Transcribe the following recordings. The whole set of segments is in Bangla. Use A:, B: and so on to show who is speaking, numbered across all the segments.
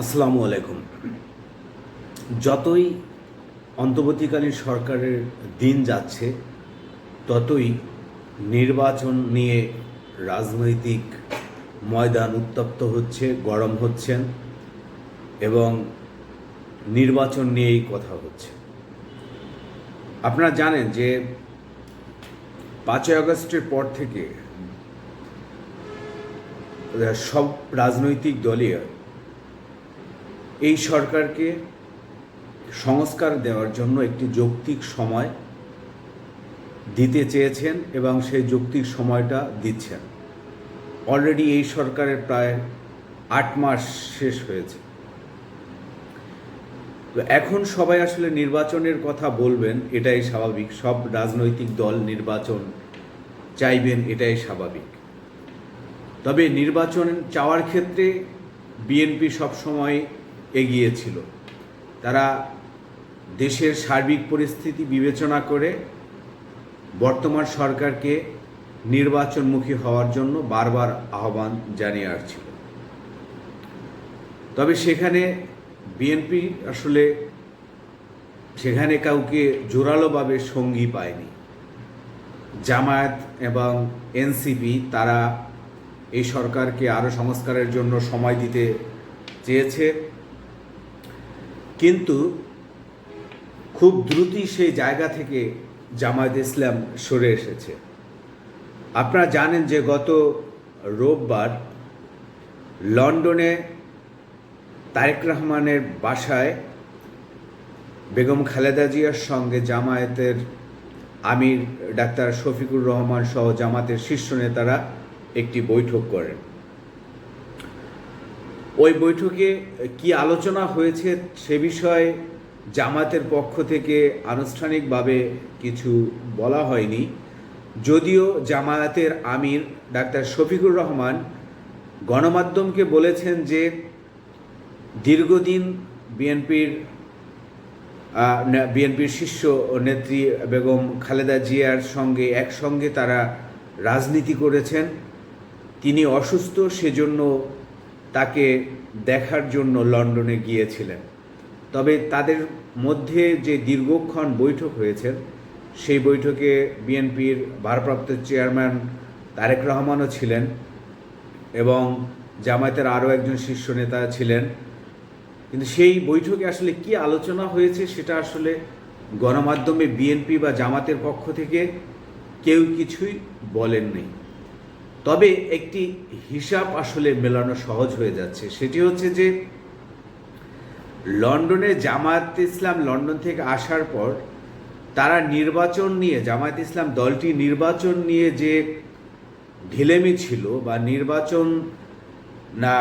A: আসসালামু আলাইকুম। যতই অন্তর্বর্তীকালীন সরকারের দিন যাচ্ছে, ততই নির্বাচন নিয়ে রাজনৈতিক ময়দান উত্তপ্ত হচ্ছে, গরম হচ্ছেন এবং নির্বাচন নিয়েই কথা হচ্ছে। আপনারা জানেন যে পাঁচই আগস্টের পর থেকে সব রাজনৈতিক দলই এই সরকারকে সংস্কার দেওয়ার জন্য একটি যৌক্তিক সময় দিতে চেয়েছেন এবং সেই যৌক্তিক সময়টা দিচ্ছেন। অলরেডি এই সরকারের প্রায় আট মাস শেষ হয়েছে। তো এখন সবাই আসলে নির্বাচনের কথা বলবেন, এটাই স্বাভাবিক। সব রাজনৈতিক দল নির্বাচন চাইবেন, এটাই স্বাভাবিক। তবে নির্বাচন চাওয়ার ক্ষেত্রে বিএনপি সবসময় এগিয়ে ছিল তারা দেশের সার্বিক পরিস্থিতি বিবেচনা করে বর্তমান সরকারকে নির্বাচনমুখী হওয়ার জন্য বারবার আহ্বান জানিয়ে আসছিল। তবে সেখানে বিএনপি আসলে সেখানে কাউকে জোরালোভাবে সঙ্গী পায়নি। জামায়াত এবং এনসিপি তারা এই সরকারকে আরও সংস্কারের জন্য সময় দিতে চেয়েছে। কিন্তু খুব দ্রুতই সেই জায়গা থেকে জামায়াত ইসলাম সরে এসেছে। আপনারা জানেন যে গত রোববার লন্ডনে তারেক রহমানের বাসায় বেগম খালেদা জিয়ার সঙ্গে জামায়াতের আমির ডাক্তার শফিকুর রহমান সহ জামাতের শীর্ষ নেতারা একটি বৈঠক করেন। ওই বৈঠকে কি আলোচনা হয়েছে সে বিষয়ে জামাতের পক্ষ থেকে আনুষ্ঠানিকভাবে কিছু বলা হয়নি। যদিও জামায়াতের আমির ডাক্তার শফিকুর রহমান গণমাধ্যমকে বলেছেন যে দীর্ঘদিন বিএনপির বিএনপির শীর্ষ নেত্রী বেগম খালেদা জিয়ার সঙ্গে একসঙ্গে তারা রাজনীতি করেছেন। তিনি অসুস্থ, সেজন্য তাকে দেখার জন্য লন্ডনে গিয়েছিলেন। তবে তাদের মধ্যে যে দীর্ঘক্ষণ বৈঠক হয়েছে, সেই বৈঠকে বিএনপির ভারপ্রাপ্ত চেয়ারম্যান তারেক রহমানও ছিলেন এবং জামায়াতের আরও একজন শীর্ষ নেতা ছিলেন। কিন্তু সেই বৈঠকে আসলে কি আলোচনা হয়েছে সেটা আসলে গণমাধ্যমে বিএনপি বা জামাতের পক্ষ থেকে কেউ কিছুই বলেননি। তবে একটি হিসাব আসলে মেলানো সহজ হয়ে যাচ্ছে। সেটি হচ্ছে যে, লন্ডনে জামায়াত ইসলাম লন্ডন থেকে আসার পর তারা নির্বাচন নিয়ে, জামায়াত ইসলাম দলটি নির্বাচন নিয়ে যে ঢিলেমি ছিল বা নির্বাচন না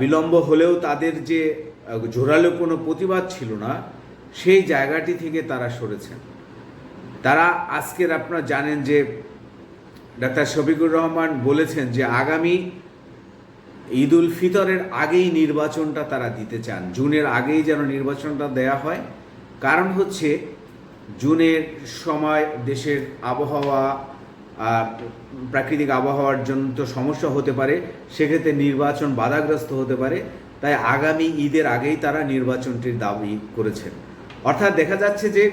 A: বিলম্ব হলেও তাদের যে জোরালো কোনো প্রতিবাদ ছিল না, সেই জায়গাটি থেকে তারা সরেছেন। তারা আজকের আপনারা জানেন যে ডাক্তার শফিকুর রহমান বলেছেন যে আগামী ঈদ উল ফিতরের আগেই নির্বাচনটা তারা দিতে চান। জুনের আগেই যেন নির্বাচনটা দেয়া হয়। কারণ হচ্ছে জুনের সময় দেশের আবহাওয়া প্রাকৃতিক আবহাওয়ার জন্য তো সমস্যা হতে পারে, সেক্ষেত্রে নির্বাচন বাধাগ্রস্ত হতে পারে। তাই আগামী ঈদের আগেই তারা নির্বাচনটির দাবি করেছেন। অর্থাৎ দেখা যাচ্ছে যে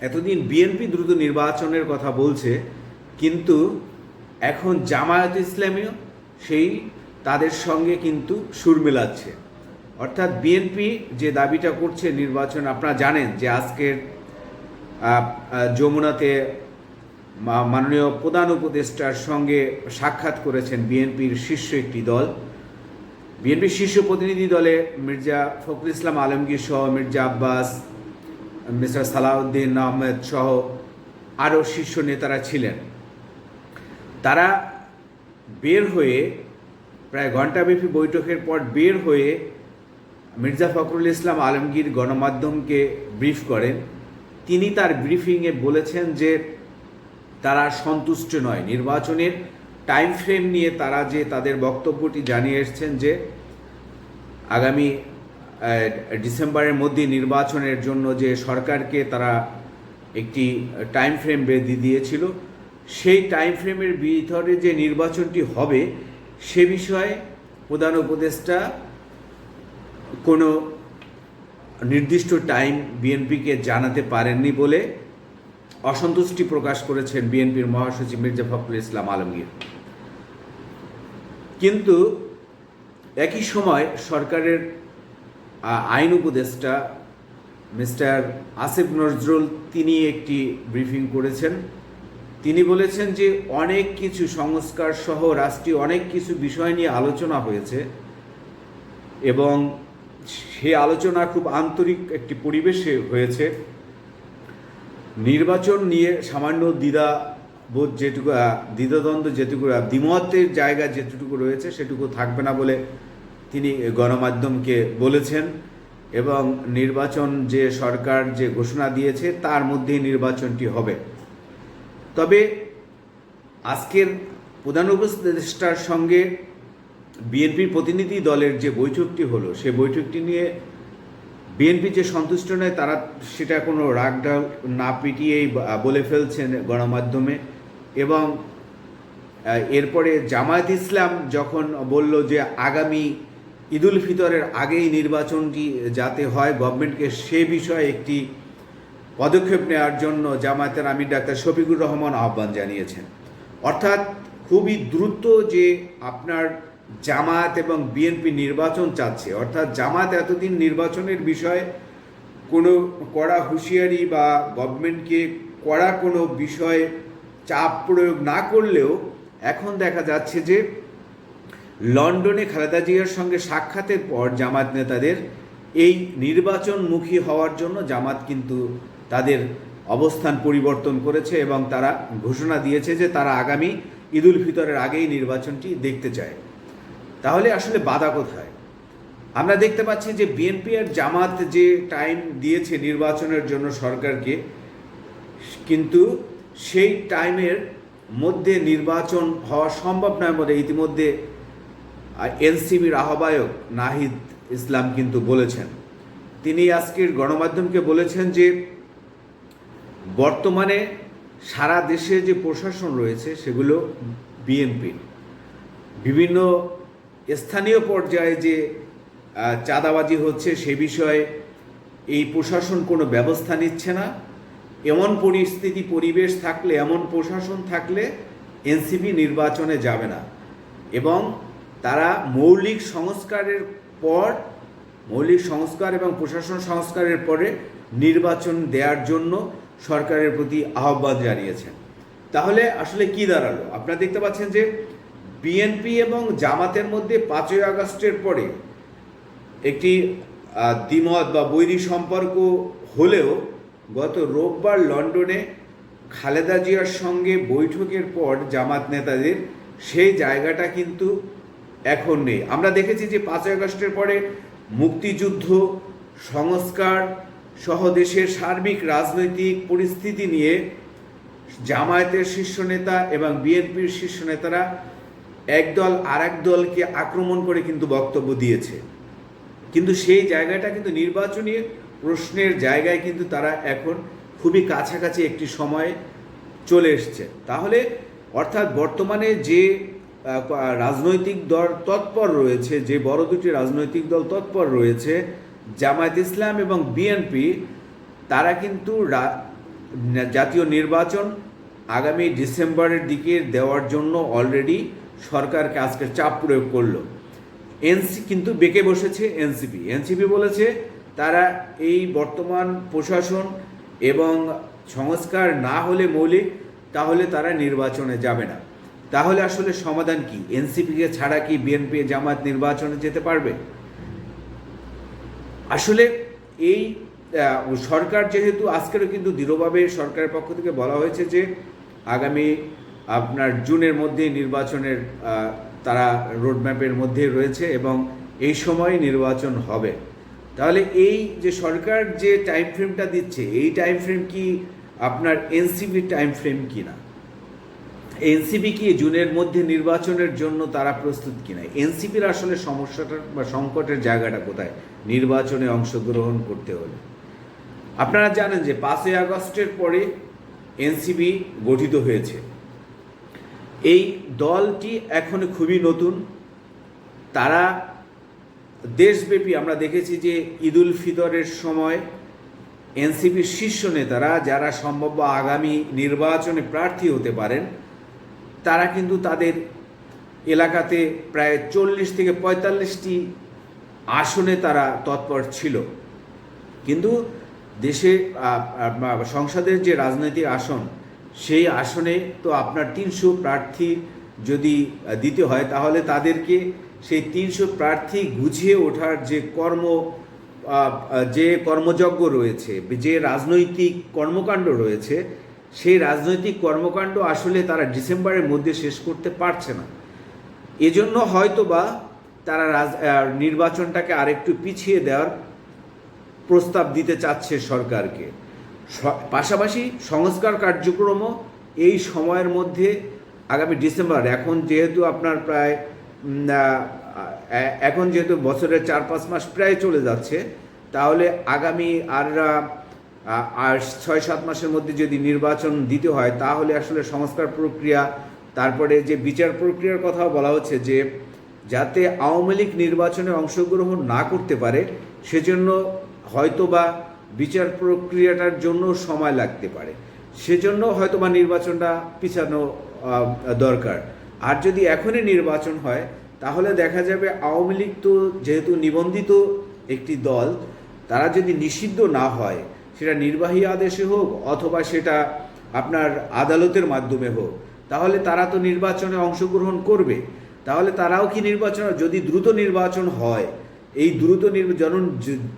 A: এতদিন বিএনপি দ্রুত নির্বাচনের কথা বলছে কিন্তু এখন জামায়াত ইসলামীও সেই তাদের সঙ্গে কিন্তু সুর মেলাচ্ছে। অর্থাৎ বিএনপি যে দাবিটা করছে নির্বাচন, আপনারা জানেন যে আজকের যমুনাতে মাননীয় প্রধান উপদেষ্টার সঙ্গে সাক্ষাৎ করেছেন বিএনপির শীর্ষ একটি দল। বিএনপির শীর্ষ প্রতিনিধি দলে মির্জা ফখরুল ইসলাম আলমগীর সহ মির্জা আব্বাস, মিস্টার সালাউদ্দিন আহমেদ সহ আরও শীর্ষ নেতারা ছিলেন। তারা বের হয়ে প্রায় ঘণ্টাব্যাপী বৈঠকের পর বের হয়ে মির্জা ফখরুল ইসলাম আলমগীর গণমাধ্যমকে ব্রিফ করেন। তিনি তার ব্রিফিংয়ে বলেছেন যে তারা সন্তুষ্ট নয়। নির্বাচনের টাইম ফ্রেম নিয়ে তারা যে তাদের বক্তব্যটি জানিয়ে এসছেন যে আগামী ডিসেম্বরের মধ্যে নির্বাচনের জন্য যে সরকারকে তারা একটি টাইম ফ্রেম বেঁধে দিয়েছিল সেই টাইম ফ্রেমের ভিতরে যে নির্বাচনটি হবে, সে বিষয়ে প্রধান উপদেষ্টা কোনো নির্দিষ্ট টাইম বিএনপিকে জানাতে পারেননি বলে অসন্তুষ্টি প্রকাশ করেছেন বিএনপির মহাসচিব মির্জা ফখরুল ইসলাম আলমগীর। কিন্তু একই সময় সরকারের আইন উপদেষ্টা মিস্টার আসিফ নজরুল তিনি একটি ব্রিফিং করেছেন। তিনি বলেছেন যে অনেক কিছু সংস্কার সহ রাষ্ট্রীয় অনেক কিছু বিষয় নিয়ে আলোচনা হয়েছে এবং সে আলোচনা খুব আন্তরিক একটি পরিবেশে হয়েছে। নির্বাচন নিয়ে সামান্য দ্বিধা বোধ যেটুকু দ্বিধাদ্বন্দ্ব যেটুকু দ্বিমতের জায়গা যেটুকু রয়েছে সেটুকু থাকবে না বলে তিনি গণমাধ্যমকে বলেছেন এবং নির্বাচন যে সরকার যে ঘোষণা দিয়েছে তার মধ্যেই নির্বাচনটি হবে। তবে আজকের প্রধান উপদেষ্টার সঙ্গে বিএনপির প্রতিনিধি দলের যে বৈঠকটি হলো, সে বৈঠকটি নিয়ে বিএনপি যে সন্তুষ্ট নয়, তারা সেটা কোনো রাগঢাল না পিটিয়েই বলে ফেলছেন গণমাধ্যমে এবং এরপরে জামায়াত ইসলাম যখন বলল যে আগামী ঈদুল ফিতরের আগেই নির্বাচনটি যাতে হয় গভর্নমেন্টকে সে বিষয়ে একটি পদক্ষেপ নেওয়ার জন্য জামায়াতের আমির ডাক্তার শফিকুর রহমান আহ্বান জানিয়েছেন। অর্থাৎ খুবই দ্রুত যে আপনার জামায়াত এবং বিএনপি নির্বাচন চাচ্ছে, অর্থাৎ জামায়াত এতদিন নির্বাচনের বিষয়ে কোনো কড়া হুঁশিয়ারি বা গভর্নমেন্টকে কড়া কোনো বিষয়ে চাপ প্রয়োগ না করলেও এখন দেখা যাচ্ছে যে লন্ডনে খালেদা জিয়ার সঙ্গে সাক্ষাতের পর জামাত নেতাদের এই নির্বাচনমুখী হওয়ার জন্য জামাত কিন্তু তাদের অবস্থান পরিবর্তন করেছে এবং তারা ঘোষণা দিয়েছে যে তারা আগামী ঈদুল ফিতরের আগেই নির্বাচনটি দেখতে চায়। তাহলে আসলে বাধা কোথায়? আমরা দেখতে পাচ্ছি যে বিএনপি আর জামাত যে টাইম দিয়েছে নির্বাচনের জন্য সরকারকে, কিন্তু সেই টাইমের মধ্যে নির্বাচন হওয়া সম্ভব নয় বলে ইতিমধ্যে এনসিবির আহ্বায়ক নাহিদ ইসলাম কিন্তু বলেছেন। তিনি আজকের গণমাধ্যমকে বলেছেন যে বর্তমানে সারা দেশে যে প্রশাসন রয়েছে, সেগুলো বিএনপির বিভিন্ন স্থানীয় পর্যায়ে যে চাঁদাবাজি হচ্ছে, সে বিষয়ে এই প্রশাসন কোনো ব্যবস্থা নিচ্ছে না। এমন পরিস্থিতি, পরিবেশ থাকলে, এমন প্রশাসন থাকলে এনসিপি নির্বাচনে যাবে না। এবং তারা মৌলিক সংস্কারের পর, মৌলিক সংস্কার এবং প্রশাসন সংস্কারের পরে নির্বাচন দেওয়ার জন্য সরকারের প্রতি আহ্বান জানিয়েছেন। তাহলে আসলে কি দাঁড়াল? আপনারা দেখতে পাচ্ছেন যে বিএনপি এবং জামাতের মধ্যে পাঁচই আগস্টের পরে একটি দ্বিমত বা বৈরী সম্পর্ক হলেও গত রোববার লন্ডনে খালেদা জিয়ার সঙ্গে বৈঠকের পর জামাত নেতাদের সেই জায়গাটা কিন্তু এখন নেই। আমরা দেখেছি যে পাঁচই আগস্টের পরে মুক্তিযুদ্ধ, সংস্কার সহ দেশের সার্বিক রাজনৈতিক পরিস্থিতি নিয়ে জামায়াতের শীর্ষ নেতা এবং বিএনপির শীর্ষ নেতারা একদল আর এক দলকে আক্রমণ করে কিন্তু বক্তব্য দিয়েছে। কিন্তু সেই জায়গাটা কিন্তু নির্বাচনী প্রশ্নের জায়গায় কিন্তু তারা এখন খুবই কাছাকাছি একটি সময়ে চলে এসছে। তাহলে অর্থাৎ বর্তমানে যে রাজনৈতিক দল তৎপর রয়েছে, যে বড় দুটি রাজনৈতিক দল তৎপর রয়েছে জামায়াত ইসলাম এবং বিএনপি তারা কিন্তু জাতীয় নির্বাচন আগামী ডিসেম্বরের দিকে দেওয়ার জন্য অলরেডি সরকারকে আজকে চাপ প্রয়োগ করল। এনসি কিন্তু বেঁকে বসেছে এনসিপি এনসিপি বলেছে তারা এই বর্তমান প্রশাসন এবং সংস্কার না হলে মৌলিক, তাহলে তারা নির্বাচনে যাবে না। তাহলে আসলে সমাধান কি? এনসিপিকে ছাড়া কি বিএনপি জামাত নির্বাচনে যেতে পারবে? আসলে এই সরকার যেহেতু আজকেরও কিন্তু দৃঢ়ভাবে সরকারের পক্ষ থেকে বলা হয়েছে যে আগামী, আপনার জুনের মধ্যে নির্বাচনের তারা রোডম্যাপের মধ্যে রয়েছে এবং এই সময় নির্বাচন হবে। তাহলে এই যে সরকার যে টাইম ফ্রেমটা দিচ্ছে, এই টাইম ফ্রেম কি আপনার এনসিবি টাইম ফ্রেম কি না এনসিপি কি জুনের মধ্যে নির্বাচনের জন্য তারা প্রস্তুত কিনা? এনসিপির আসলে সমস্যাটা বা সংকটের জায়গাটা কোথায়? নির্বাচনে অংশগ্রহণ করতে হলে। আপনারা জানেন যে পাঁচই আগস্টের পরে এনসিপি গঠিত হয়েছে। এই দলটি এখন খুবই নতুন। তারা দেশব্যাপী আমরা দেখেছি যে ঈদুল ফিতরের সময় এনসিপির শীর্ষ নেতারা, যারা সম্ভাব্য আগামী নির্বাচনে প্রার্থী হতে পারেন তারা কিন্তু তাদের এলাকাতে প্রায় চল্লিশ থেকে পঁয়তাল্লিশটি আসনে তারা তৎপর ছিল। কিন্তু দেশে সংসদের যে রাজনৈতিক আসন, সেই আসনে তো আপনার তিনশো প্রার্থী যদি দিতে হয়, তাহলে তাদেরকে সেই তিনশো প্রার্থী গুছিয়ে ওঠার যে কর্ম যে কর্মযজ্ঞ রয়েছে, যে রাজনৈতিক কর্মকাণ্ড রয়েছে সেই রাজনৈতিক কর্মকাণ্ড আসলে তারা ডিসেম্বরের মধ্যে শেষ করতে পারছে না। এজন্য হয়তো বা তারা রাজ নির্বাচনটাকে আরেকটু পিছিয়ে দেওয়ার প্রস্তাব দিতে চাচ্ছে সরকারকে। পাশাপাশি সংস্কার কার্যক্রমও এই সময়ের মধ্যে আগামী ডিসেম্বর, এখন যেহেতু আপনার প্রায় এখন যেহেতু বছরের চার পাঁচ মাস প্রায় চলে যাচ্ছে, তাহলে আগামী আর আর ছয়, সাত মাসের মধ্যে যদি নির্বাচন দিতে হয়, তাহলে আসলে সংস্কার প্রক্রিয়া, তারপরে যে বিচার প্রক্রিয়ার কথাও বলা হচ্ছে যে, যাতে আওয়ামী লীগ নির্বাচনে অংশগ্রহণ না করতে পারে, সেজন্য হয়তোবা বিচার প্রক্রিয়াটার জন্য সময় লাগতে পারে। সেজন্য হয়তোবা নির্বাচনটা পিছানো দরকার। আর যদি এখনই নির্বাচন হয়, তাহলে দেখা যাবে আওয়ামী লীগ তো যেহেতু নিবন্ধিত একটি দল, তারা যদি নিষিদ্ধ না হয় সেটা নির্বাহী আদেশে হোক অথবা সেটা আপনার আদালতের মাধ্যমে হোক, তাহলে তারা তো নির্বাচনে অংশগ্রহণ করবে। তাহলে তারাও কি নির্বাচন, যদি দ্রুত নির্বাচন হয়, এই দ্রুত নির্বাচন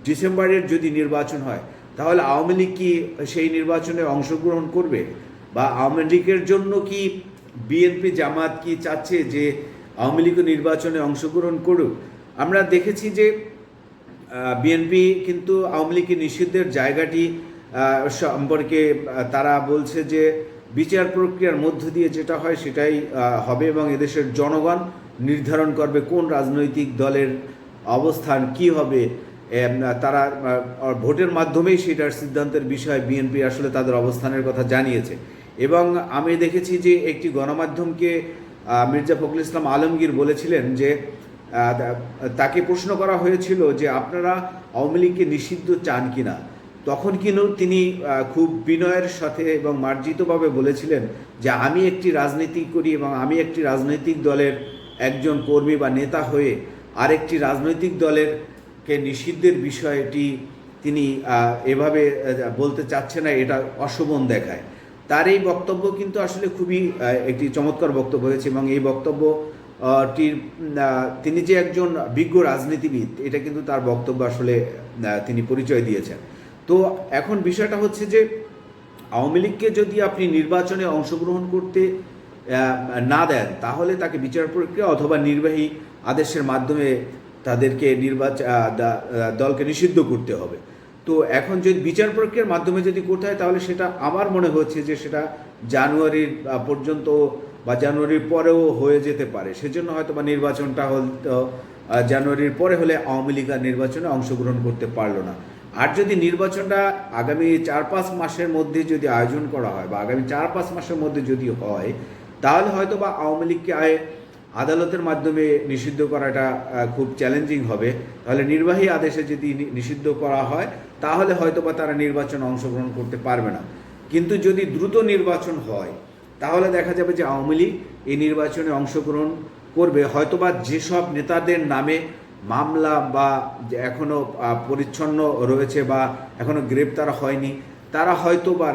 A: ডিসেম্বরের যদি নির্বাচন হয়, তাহলে আওয়ামী লীগ কি সেই নির্বাচনে অংশগ্রহণ করবে? বা আওয়ামী লীগের জন্য কি বিএনপি জামাত কি চাচ্ছে যে আওয়ামী লীগ নির্বাচনে অংশগ্রহণ করুক? আমরা দেখেছি যে বিএনপি কিন্তু আওয়ামী লীগের নিষিদ্ধের জায়গাটি সম্পর্কে তারা বলছে যে বিচার প্রক্রিয়ার মধ্য দিয়ে যেটা হয় সেটাই হবে এবং এদেশের জনগণ নির্ধারণ করবে কোন রাজনৈতিক দলের অবস্থান কি হবে। তারা ভোটের মাধ্যমেই সেটার সিদ্ধান্তের বিষয়ে বিএনপি আসলে তাদের অবস্থানের কথা জানিয়েছে। এবং আমি দেখেছি যে একটি গণমাধ্যমকে মির্জা ফখরুল ইসলাম আলমগীর বলেছিলেন যে তাকে প্রশ্ন করা হয়েছিল যে আপনারা আওয়ামী লীগকে নিষিদ্ধ চান কিনা। তখন কিন্তু তিনি খুব বিনয়ের সাথে এবং মার্জিতভাবে বলেছিলেন যে আমি একটি রাজনীতি করি এবং আমি একটি রাজনৈতিক দলের একজন কর্মী বা নেতা হয়ে আরেকটি রাজনৈতিক দলের কে নিষিদ্ধের বিষয়টি তিনি এভাবে বলতে চাচ্ছে না, এটা অশোভন দেখায়। তার এই বক্তব্য কিন্তু আসলে খুবই একটি চমৎকার বক্তব্য হয়েছে এবং এই বক্তব্য টির তিনি যে একজন বিজ্ঞ রাজনীতিবিদ, এটা কিন্তু তার বক্তব্য আসলে তিনি পরিচয় দিয়েছেন। তো এখন বিষয়টা হচ্ছে যে, আওয়ামী লীগকে যদি আপনি নির্বাচনে অংশগ্রহণ করতে না দেন, তাহলে তাকে বিচার প্রক্রিয়া অথবা নির্বাহী আদেশের মাধ্যমে তাদেরকে নির্বাচন দলকে নিষিদ্ধ করতে হবে। তো এখন যদি বিচার প্রক্রিয়ার মাধ্যমে যদি করতে হয়, তাহলে সেটা আমার মনে হচ্ছে যে সেটা জানুয়ারির পর্যন্ত বা জানুয়ারির পরেও হয়ে যেতে পারে। সেজন্য হয়তো বা নির্বাচনটা হয়তো জানুয়ারির পরে হলে আওয়ামী লীগ নির্বাচনে অংশগ্রহণ করতে পারল না। আর যদি নির্বাচনটা আগামী চার পাঁচ মাসের মধ্যে যদি আয়োজন করা হয় বা আগামী চার পাঁচ মাসের মধ্যে যদি হয়, তাহলে হয়তো বা আওয়ামী লীগকে আদালতের মাধ্যমে নিষিদ্ধ করাটা খুব চ্যালেঞ্জিং হবে। তাহলে নির্বাহী আদেশে যদি নিষিদ্ধ করা হয়, তাহলে হয়তো বা তারা নির্বাচনে অংশগ্রহণ করতে পারবে না। কিন্তু যদি দ্রুত নির্বাচন হয় তাহলে দেখা যাবে যে আওয়ামী লীগ এই নির্বাচনে অংশগ্রহণ করবে। হয়তোবা যেসব নেতাদের নামে মামলা বা যে এখনও পরিচ্ছন্ন রয়েছে বা এখনও গ্রেপ্তার হয়নি, তারা হয়তো বা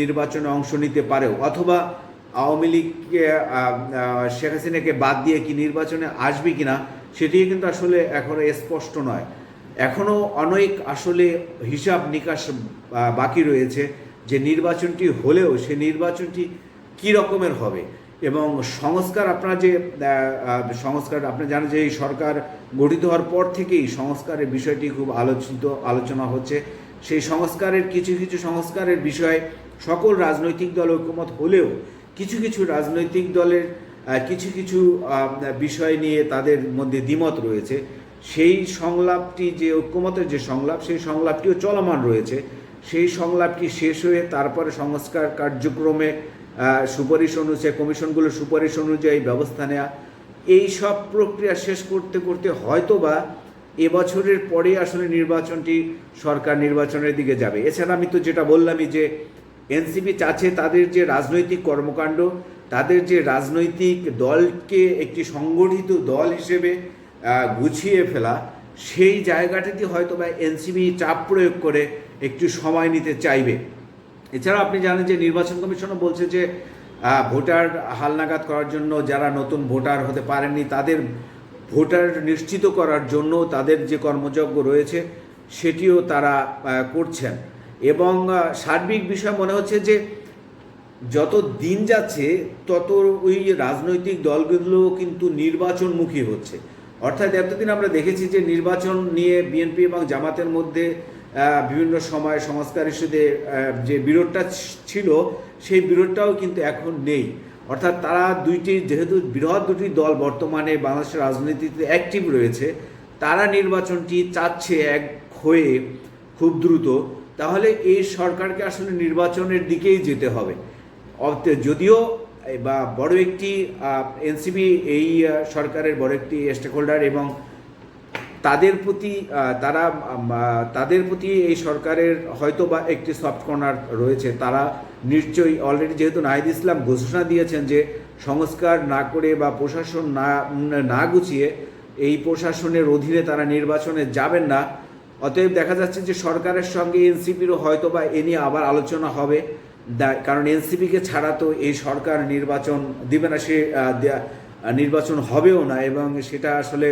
A: নির্বাচনে অংশ নিতে পারেও। অথবা আওয়ামী লীগকে শেখ হাসিনাকে বাদ দিয়ে কি নির্বাচনে আসবে কিনা সেটি কিন্তু আসলে এখনও স্পষ্ট নয়। এখনও অনেক আসলে হিসাব নিকাশ বাকি রয়েছে যে নির্বাচনটি হলেও সে নির্বাচনটি কী রকমের হবে? এবং সংস্কার আপনারা যে সংস্কার আপনারা জানেন যে এই সরকার গঠিত হওয়ার পর থেকেই সংস্কারের বিষয়টি খুব আলোচিত, আলোচনা হচ্ছে। সেই সংস্কারের কিছু কিছু সংস্কারের বিষয়ে সকল রাজনৈতিক দল ঐক্যমত হলেও কিছু কিছু রাজনৈতিক দলের কিছু কিছু বিষয় নিয়ে তাদের মধ্যে দ্বিমত রয়েছে। সেই সংলাপটি যে ঐক্যমতের যে সংলাপ, সেই সংলাপটিও চলমান রয়েছে। সেই সংলাপটি শেষ হয়ে তারপরে সংস্কার কার্যক্রমে সুপারিশ অনুযায়ী, কমিশনগুলোর সুপারিশ অনুযায়ী ব্যবস্থা নেওয়া এই সব প্রক্রিয়া শেষ করতে করতে হয়তোবা এবছরের পরে আসলে নির্বাচনটি সরকার নির্বাচনের দিকে যাবে। এছাড়া আমি তো যেটা বললামই যে এনসিপি চাচ্ছে তাদের যে রাজনৈতিক কর্মকাণ্ড, তাদের যে রাজনৈতিক দলকে একটি সংগঠিত দল হিসেবে গুছিয়ে ফেলা, সেই জায়গাটিতে হয়তো বা এনসিপি চাপ প্রয়োগ করে একটু সময় নিতে চাইবে। এছাড়া আপনি জানেন যে নির্বাচন কমিশনও বলছে যে ভোটার হালনাগাদ করার জন্য যারা নতুন ভোটার হতে পারেননি, তাদের ভোটার নিশ্চিত করার জন্য তাদের যে কর্মযজ্ঞ রয়েছে, সেটিও তারা করছেন। এবং সার্বিক বিষয় মনে হচ্ছে যে, যত দিন যাচ্ছে, তত ওই রাজনৈতিক দলগুলো কিন্তু নির্বাচনমুখী হচ্ছে। অর্থাৎ এতদিন আমরা দেখেছি যে, নির্বাচন নিয়ে বিএনপি এবং জামাতের মধ্যে বিভিন্ন সময় সংস্কার ইস্যুতে যে বিরোধটা ছিল, সেই বিরোধটাও কিন্তু এখন নেই। অর্থাৎ তারা দুইটি, যেহেতু বৃহৎ দুটি দল বর্তমানে বাংলাদেশের রাজনীতিতে অ্যাক্টিভ রয়েছে, তারা নির্বাচনটি চাচ্ছে এক হয়ে খুব দ্রুত। তাহলে এই সরকারকে আসলে নির্বাচনের দিকেই যেতে হবে। যদিও বা বড় একটি এনসিবি এই সরকারের বড় একটি স্টেক হোল্ডার এবং তাদের প্রতি তারা তাদের প্রতি এই সরকারের হয়তো বা একটি সফট কর্নার রয়েছে। তারা নিশ্চয়ই অলরেডি যেহেতু নাহিদ ইসলাম ঘোষণা দিয়েছেন যে সংস্কার না করে বা প্রশাসন না না গুছিয়ে এই প্রশাসনের অধীনে তারা নির্বাচনে যাবেন না। অতএব দেখা যাচ্ছে যে সরকারের সঙ্গে এনসিপিরও হয়তো বা এ নিয়ে আবার আলোচনা হবে। কারণ এনসিপিকে ছাড়া তো এই সরকার নির্বাচন দিবে না, সে নির্বাচন হবেও না এবং সেটা আসলে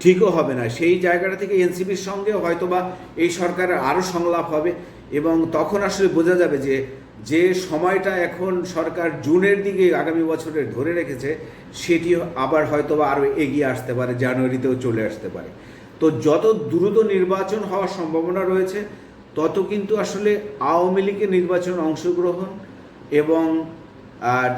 A: ঠিকও হবে না। সেই জায়গাটা থেকে এনসিপির সঙ্গে হয়তোবা এই সরকারের আরও সংলাপ হবে এবং তখন আসলে বোঝা যাবে যে যে সময়টা এখন সরকার জুনের দিকে আগামী বছরের ধরে রেখেছে সেটি আবার হয়তোবা আরও এগিয়ে আসতে পারে, জানুয়ারিতেও চলে আসতে পারে। তো যত দ্রুত নির্বাচন হওয়ার সম্ভাবনা রয়েছে, তত কিন্তু আসলে আওয়ামী লীগের নির্বাচন অংশগ্রহণ এবং আর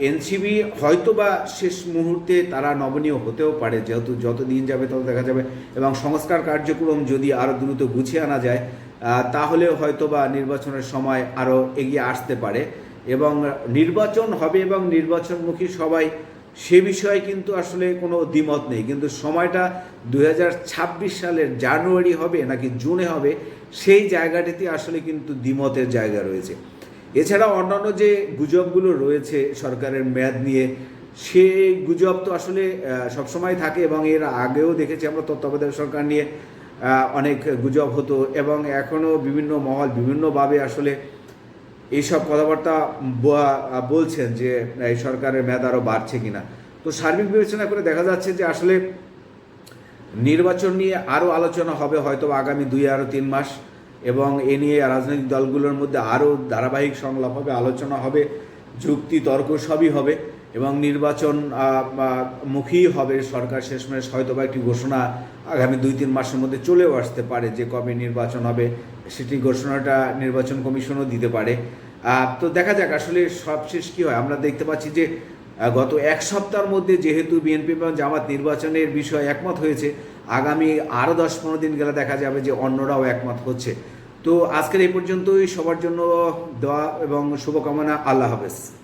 A: এনসিবি হয়তো বা শেষ মুহূর্তে তারা নমনীয় হতেও পারে যেহেতু যত দিন যাবে তত দেখা যাবে। এবং সংস্কার কার্যক্রম যদি আরও দ্রুত গুছিয়ে আনা যায় আহ, তাহলেও হয়তো বা নির্বাচনের সময় আরও এগিয়ে আসতে পারে। এবং নির্বাচন হবে এবং নির্বাচনমুখী সবাই সে বিষয়ে কিন্তু আসলে কোনো দ্বিমত নেই। কিন্তু সময়টা দু হাজার ছাব্বিশ সালের জানুয়ারি হবে নাকি জুনে হবে সেই জায়গাটিতে আসলে কিন্তু দ্বিমতের জায়গা রয়েছে। এছাড়া অন্যান্য যে গুজবগুলো রয়েছে সরকারের মেয়াদ নিয়ে, সেই গুজব তো আসলে সবসময় থাকে এবং এর আগেও দেখেছি আমরা তত্ত্বাবধায়ক সরকার নিয়ে অনেক গুজব হতো এবং এখনও বিভিন্ন মহল বিভিন্নভাবে আসলে এইসব কথাবার্তা বলছেন যে, এই সরকারের মেয়াদ আরও বাড়ছে কিনা। তো সার্বিক বিবেচনা করে দেখা যাচ্ছে যে আসলে নির্বাচন নিয়ে আরও আলোচনা হবে হয়তো আগামী দুই আরও তিন মাস। এবং এ নিয়ে রাজনৈতিক দলগুলোর মধ্যে আরও ধারাবাহিক সংলাপ হবে, আলোচনা হবে, যুক্তি, তর্ক সবই হবে এবং নির্বাচন মুখী হবে সরকার শেষমেশ হয়তো বা একটি ঘোষণা আগামী দুই, তিন মাসের মধ্যে চলেও আসতে পারে যে কবে নির্বাচন হবে, সেটি ঘোষণাটা নির্বাচন কমিশনও দিতে পারে। তো দেখা যাক আসলে সবশেষ কী হয়। আমরা দেখতে পাচ্ছি যে গত এক সপ্তাহের মধ্যে যেহেতু বিএনপি এবং জামাত নির্বাচনের বিষয়ে একমত হয়েছে আগামী আরও দশ পনেরো দিন গেলে দেখা যাবে যে অন্যরাও একমত হচ্ছে। তো আজকের এই পর্যন্তই। সবার জন্য দোয়া এবং শুভকামনা। আল্লাহ হাফেজ।